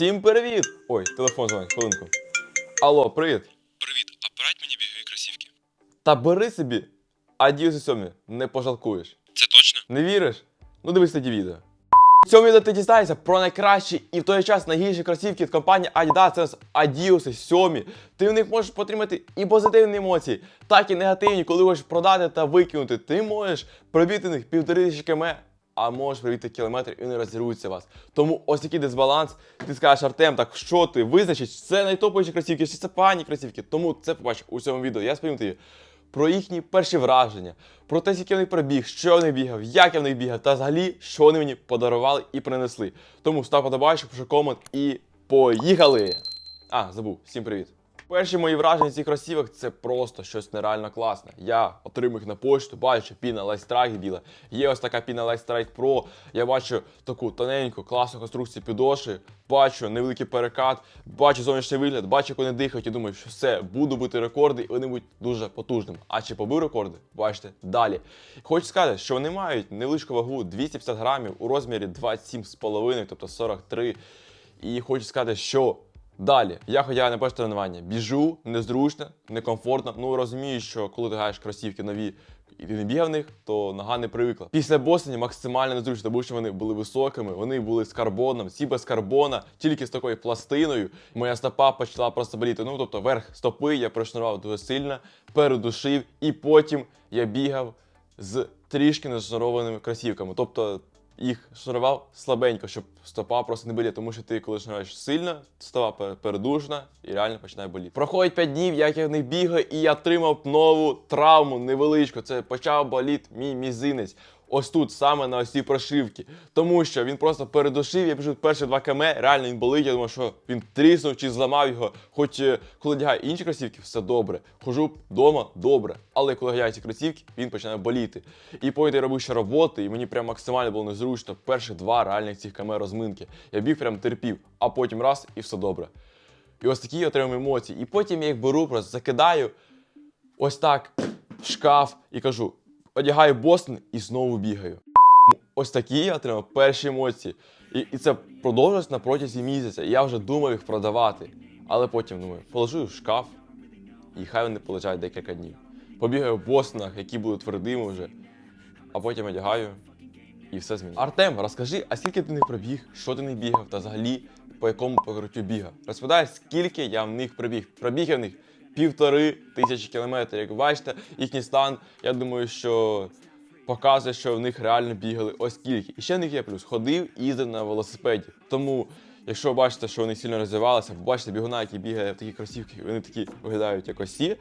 Всім привіт! Ой, телефон дзвонить, хвилинку. Алло, привіт. Привіт, а порадь мені бігові кросівки. Та бери собі, Adios 7, не пожалкуєш. Це точно? Не віриш? Ну дивись тоді відео. В цьому відео ти дізнаєшся про найкращі і в той час найгірші кросівки від компанії Adidas, це Adios 7. Ти в них можеш отримати і позитивні емоції, так і негативні, коли хочеш продати та викинути. Ти можеш пробити в них півтори тисячі км, а можеш пробити кілометр і вони розірвуться вас. Тому ось такий дисбаланс. Ти скажеш, Артем, так що ти визначиш? Це найтоповіші кросівки, чи це погані кросівки. Тому це побачиш у цьому відео. Я спомню тобі про їхні перші враження, про те, скільки вони пробіг, що вони бігав, як я в них бігав, та взагалі, що вони мені подарували і принесли. Тому став подобайку, пишу комент і поїхали! А, забув, всім привіт. Перші мої враження цих кросівок це просто щось нереально класне. Я отримую їх на почту, бачу піна Light Strike біла. Є ось така піна Light Strike Pro. Я бачу таку тоненьку, класну конструкцію підошви, бачу невеликий перекат, бачу зовнішній вигляд, бачу, як вони дихають і думаю, що все, буду бити рекорди, і вони будуть дуже потужними. А чи побив рекорди? Бачите, далі. Хочу сказати, що вони мають невеличку вагу 250 грамів у розмірі 27,5, тобто 43. І хочу сказати, що Далі, я ходяю на перше тренування. Біжу, незручно, некомфортно. Ну розумію, що коли ти гаєш кросівки нові і ти не бігав в них, то нога не привикла. Після босені максимально незручно, тому що вони були високими, вони були з карбоном, всі без карбона, тільки з такою пластиною. Моя стопа почала просто боліти. Ну тобто верх стопи я прошнурував дуже сильно, передушив, і потім я бігав з трішки нешнурованими кросівками. Тобто їх шнурував слабенько, щоб стопа просто не боліла, тому що ти, коли шнураєш сильно, стопа передужна і реально починає боліти. Проходить 5 днів, як я в них бігаю, і я отримав нову травму невеличку. Це почав боліти мій мізинець. Ось тут, саме на ось цій прошивці. Тому що він просто передушив, я біжу перші 2 км, реально він болить. Я думаю, що він тріснув чи зламав його. Хоч е, коли одягаю інші кросівки, все добре. Хожу вдома, добре. Але коли одягаю ці кросівки, він починає боліти. І потім я робив ще роботи, і мені прям максимально було незручно. Перші два реальних цих км розминки. Я біг прям терпів, а потім раз і все добре. І ось такі я отримав емоції. І потім я їх беру, просто закидаю ось так в шкаф і кажу: одягаю Бостон і знову бігаю. Ось такі я отримав перші емоції. І, і це продовжилось на протязі місяця. Я вже думав їх продавати. Але потім думаю, положу в шкаф, і хай вони полежать декілька днів. Побігаю в Бостонах, які будуть твердими вже, а потім одягаю і все змінюється. Артем, розкажи, а скільки ти не пробіг, що ти не бігав, та взагалі по якому покриттю бігав? Розповідай, скільки я в них пробіг. Пробіг я в них півтори тисячі кілометрів. Як бачите, їхній стан, я думаю, що показує, що в них реально бігали ось скільки. І ще в них є плюс. Ходив їздив на велосипеді. Тому, якщо ви бачите, що вони сильно розвивалися, бачите бігуна, який бігає в такі кросівки, вони такі виглядають як осі,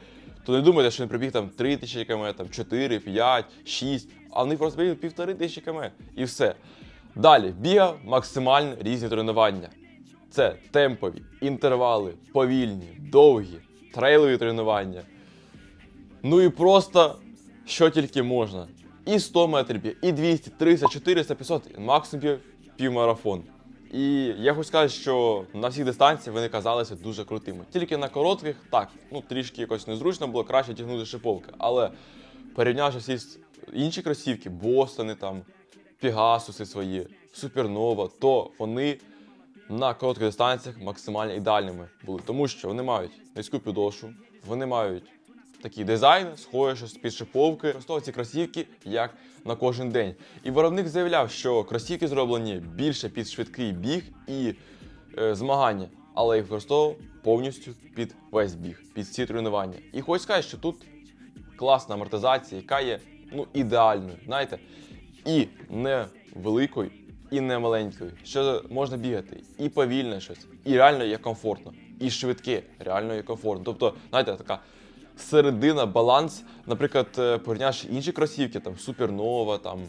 то не думайте, що він пробіг там 3 тисячі км, там 4, 5, 6, а вони просто бігли півтори тисячі км. І все. Далі бігав максимально різні тренування. Це темпові, інтервали, повільні, довгі, трейлові тренування. Ну і просто що тільки можна. І 100 метрів і 200, 300, 400, 500, максимум півмарафон. І я хочу сказати, що на всіх дистанціях вони казалися дуже крутими. Тільки на коротких, так, ну трішки якось незручно було краще тягнути шиповки. Але порівнявши всі інші кросівки, Бостони там, Пегасуси свої, Супернова, то вони на коротких дистанціях максимально ідеальними були, тому що вони мають низьку підошву, вони мають такий дизайн, схоже з під шиповки, використовують ці кросівки як на кожен день. І виробник заявляв, що кросівки зроблені більше під швидкий біг і е, змагання, але їх використовував повністю під весь біг, під ці тренування. І хочу сказати, що тут класна амортизація, яка є ну, ідеальною, знаєте, і не великою, і не маленькою. Що можна бігати і повільне щось, і реально є комфортно, і швидке, реально є комфортно. Тобто, знаєте, така середина, баланс, наприклад, е, порівнявши інші кросівки, там Супернова, там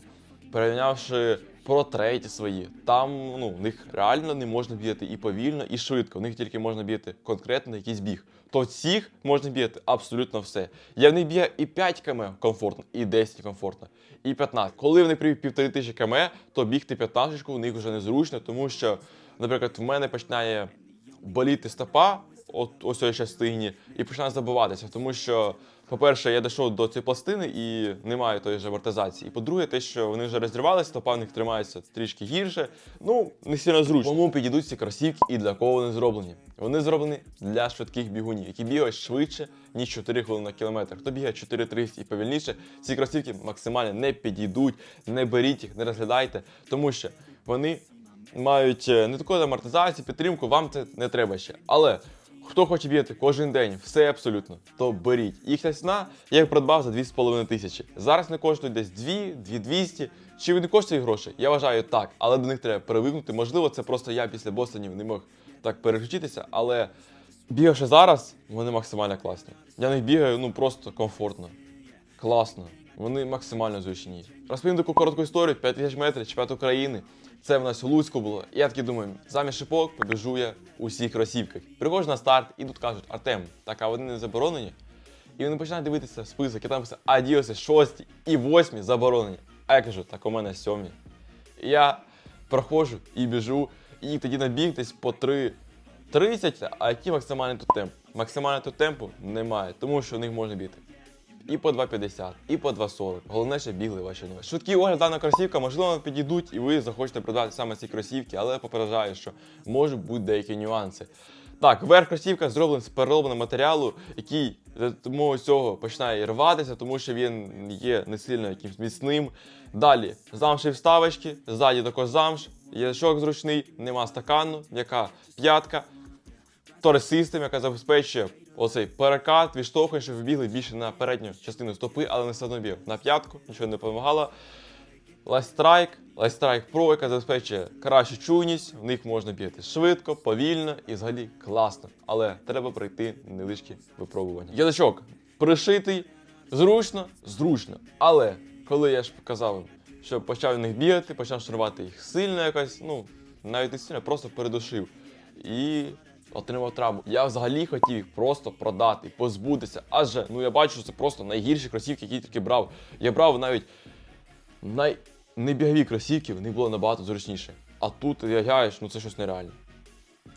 порівнявши про треті свої, там ну, в них реально не можна бігати і повільно, і швидко. В них тільки можна бігати конкретно якийсь біг. То цих можна бігати абсолютно все. Я в них бігаю і 5 км комфортно, і 10 комфортно, і 15. Коли вони прибіг півтори тисячі км, то бігти 15 у них вже незручно, тому що, наприклад, в мене починає боліти стопа от ось цій частині і починає забуватися. Тому що, по-перше, я дійшов до цієї пластини і немає тої ж амортизації. І по-друге, те, що вони вже розірвалися, то в них тримається трішки гірше. Ну, не сильно зручно. Кому підійдуть ці кросівки і для кого вони зроблені? Вони зроблені для швидких бігунів, які бігають швидше, ніж 4 хвилини на кілометр. Хто бігає 4.30 і повільніше, ці кросівки максимально не підійдуть, не беріть їх, не розглядайте, тому що вони мають е, не таку амортизацію, підтримку, вам це не треба ще. Але хто хоче бігати кожен день, все абсолютно, то беріть. Їхня ціна я їх придбав за 2,5 тисячі. Зараз вони коштують десь 2, 2200. Чи вони коштують гроші? Я вважаю так, але до них треба привикнути. Можливо, це просто я після Бостонів не мог так переключитися, але бігавши зараз, вони максимально класні. Я них бігаю ну просто комфортно, класно. Вони максимально зручні. Розповім таку коротку історію: 5 тисяч метрів, чемпіонат України. Це в нас у Луцьку було. Я такий думаю, замість шипок побіжу я у всіх кросівках. Приходжу на старт і тут кажуть, Артем, так а вони не заборонені. І вони починають дивитися в список, і там пише Адіоси 6 і 8 заборонені. А я кажу, так у мене 7. І я проходжу і біжу, і тоді набіг десь по 3. 30, а який максимальний тут темп? Максимальний тут темпу немає, тому що в них можна бігти і по 2,50, і по 2,40. Головне, що бігли ваші ноги. Швидкий огляд дана кросівка, можливо, вам підійдуть, і ви захочете продати саме ці кросівки, але я попереджаю, що можуть бути деякі нюанси. Так, верх кросівка зроблений з переробленого матеріалу, який допомогою цього починає рватися, тому що він є не сильно якимсь міцним. Далі замші вставочки, ззаді також замш, ящок зручний, нема стакану, яка п'ятка, Торс System, яка забезпечує оцей перекат, відштовхує, щоб ви бігли більше на передню частину стопи, але не все одно біг на п'ятку, нічого не допомагало. Light Strike Pro, яка забезпечує кращу чуйність, в них можна бігати швидко, повільно і взагалі класно. Але треба пройти невеличкі випробування. Язичок пришитий, зручно, зручно. Але коли я ж показав, що почав в них бігати, почав шарувати їх сильно якось, ну, навіть не сильно, просто передушив. І отримав травму. Я взагалі хотів їх просто продати, позбутися. Адже ну я бачу, що це просто найгірші кросівки, які я тільки брав. Я брав навіть най... небігові кросівки, вони були набагато зручніше. А тут ти одягаєш, ну це щось нереальне.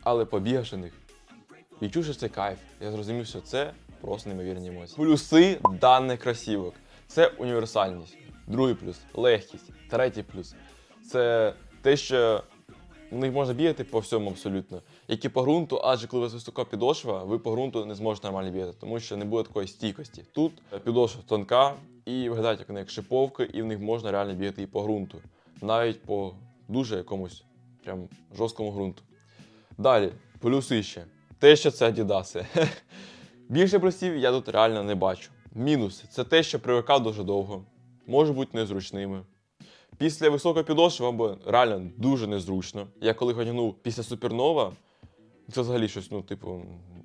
Але побігавши в них, відчувши цей кайф, я зрозумів, що це просто неймовірні емоції. Плюси даних кросівок це універсальність. Другий плюс легкість. Третій плюс це те, що них можна бігати по всьому абсолютно. Як і по ґрунту, адже коли у вас висока підошва, ви по ґрунту не зможете нормально бігати, тому що не буде такої стійкості. Тут підошва тонка і виглядають як вони як шиповка, і в них можна реально бігати і по ґрунту, навіть по дуже якомусь прям жорсткому ґрунту. Далі, плюси ще. Те, що це Адідаси. Більше плюсів я тут реально не бачу. Мінуси це те, що привикав дуже довго, може бути незручними. Після високої підошви вам буде реально дуже незручно. Я коли ходянув після супернова, це взагалі щось, ну, типу,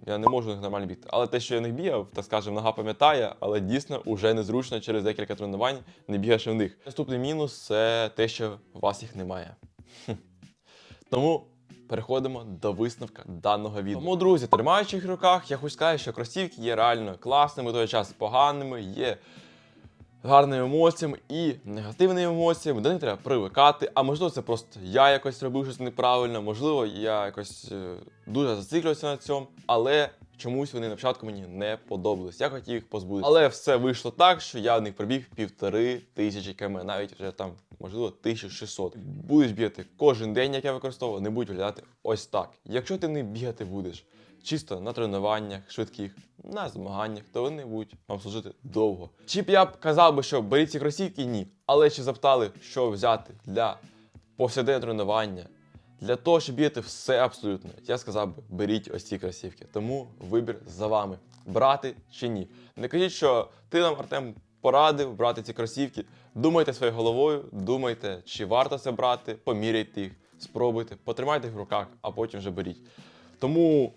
я не можу нормально бігти. Але те, що я них бігав, так скажемо, нога пам'ятає, але дійсно вже незручно через декілька тренувань не бігаєш в них. Наступний мінус це те, що у вас їх немає. Тому переходимо до висновка даного відео. Тому, друзі, тримаючи їх в руках, я хочу сказати, що кросівки є реально класними, той час поганими, є гарними емоціями і негативними емоціями. До них треба привикати. А можливо, це просто я якось робив щось неправильно, можливо, я якось е, дуже зациклювався на цьому, але чомусь вони на початку мені не подобались. Я хотів їх позбутися. Але все вийшло так, що я в них пробіг півтори тисячі км, навіть вже там, можливо, 1600. Будеш бігати кожен день, як я використовував, не будуть виглядати ось так. Якщо ти не бігати будеш чисто на тренуваннях швидких, на змаганнях, то вони будуть вам служити довго. Чи б я б казав би, що беріть ці кросівки? Ні. Але чи запитали, що взяти для повсякденного тренування, для того, щоб бігати все абсолютно, я сказав би, беріть ось ці кросівки. Тому вибір за вами, брати чи ні. Не кажіть, що ти нам, Артем, порадив брати ці кросівки. Думайте своєю головою, думайте, чи варто це брати, поміряйте їх, спробуйте, потримайте їх в руках, а потім вже беріть. Тому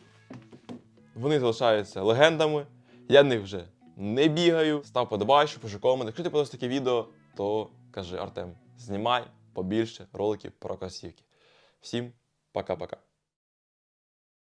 вони залишаються легендами. Я в них вже не бігаю. Став подобаєш, пишу комент. Якщо ти подобаєш таке відео, то кажи Артем, знімай побільше роликів про кросівки. Всім пока-пока.